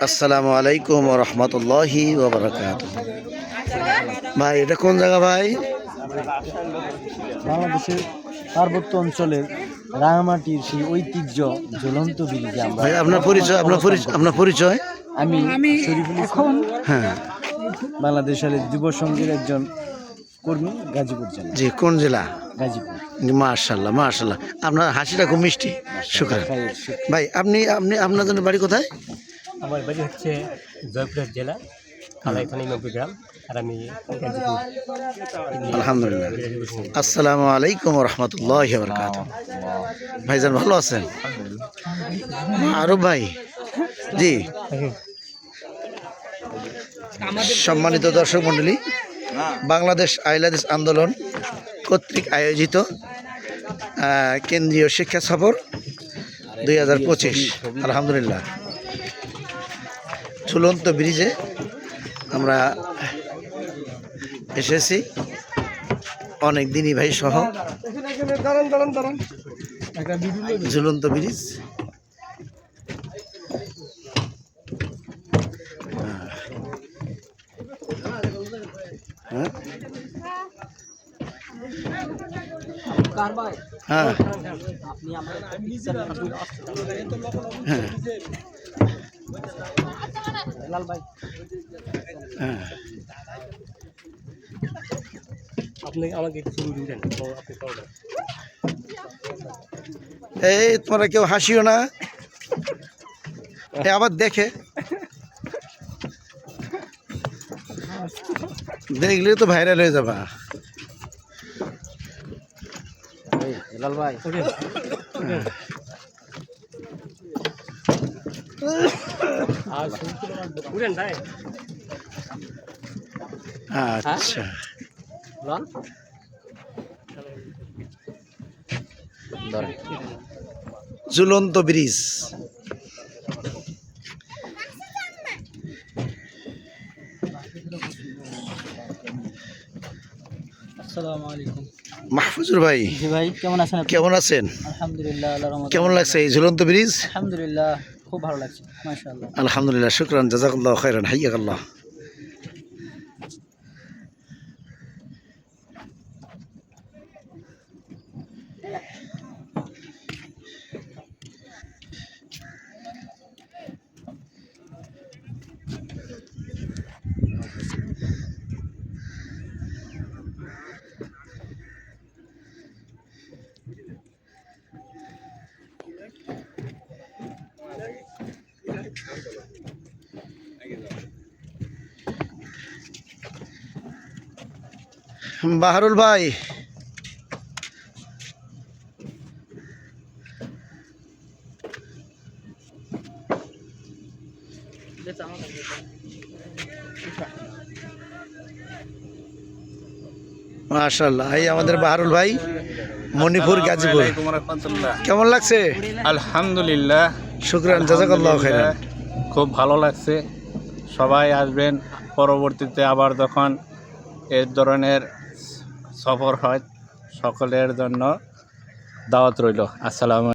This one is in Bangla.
আসসালামু আলাইকুম রহমতুল্লাহি ওবরাকাত ভাই এটা কোন জায়গা ভাই? বাংলাদেশের পার্বত্য অঞ্চলের রাঙামাটির সেই ঐতিহ্য জ্বলন্ত ব্রিজে আমরা ভাই আপনার পরিচয় আপনার পরিচয় আপনার পরিচয়? আমি শরীফুল ইসলাম। হ্যাঁ। বাংলাদেশের যুব সংঘের একজন কর্মী গাজীপুর জেলা। জি কোন জেলা? গাজীপুর। মার্শাল্লাহ মার্শাল্লাহ আপনার হাসিটা খুব মিষ্টি। সুখ। ভাই আপনি আপনি আপনাদের বাড়ি কোথায়? আমার বাড়ি হচ্ছে জয়পুরহাট জেলা কালাইখানি নব্বই গ্রাম আর আমি আলহামদুলিল্লাহ। আসসালামু আলাইকুম রহমতুল্লাহ বরকাত ভাইজান ভালো আছেন? আরব ভাই জি। সম্মানিত দর্শক মণ্ডলী বাংলাদেশ আইলাদিস আন্দোলন কর্তৃক আয়োজিত কেন্দ্রীয় শিক্ষা সফর দুই হাজার পঁচিশ। আলহামদুলিল্লাহ। ঝুলন্ত ব্রিজে আমরা এসেছি। অনেক দিনই ভাই সহ। ঝুলন্ত ব্রিজ। হ্যাঁ? হ্যাঁ। হ্যাঁ। হ্যাঁ। আপনি আমাকে একটু ছবি আপনি এই তোমরা কেউ হাসিও না। আবার দেখে। দেখলে তো ভাইরাল হয়ে যাবা। হেলাল ভাই। আচ্ছা। ঝুলন্ত ব্রিজ। আসসালামু আলাইকুম। মাহফুজুর ভাই জি ভাই কেমন আছেন কেমন আছেন? আলহামদুলিল্লাহ আল্লাহর রহমতে কেমন লাগছে এই ঝুলন্ত ব্রিজ? আলহামদুলিল্লাহ খুব ভালো লাগছে মাশাআল্লাহ। আলহামদুলিল্লাহ শুক্রান জাজাকাল্লাহ খাইরান হাইয়াকাল্লাহ। বাহারুল ভাই। মাশাল্লাহ এই আমাদের বাহারুল ভাই মণিপুর গাজীপুর। কেমন লাগছে? আলহামদুলিল্লাহ। শুক্রান জাজাকাল্লাহ খাইরান খুব ভালো লাগছে। সবাই আসবেন। পরবর্তীতে আবার যখন এর ধরনের সফর হয় সকলের জন্য দাওয়াত রইল। আসসালামু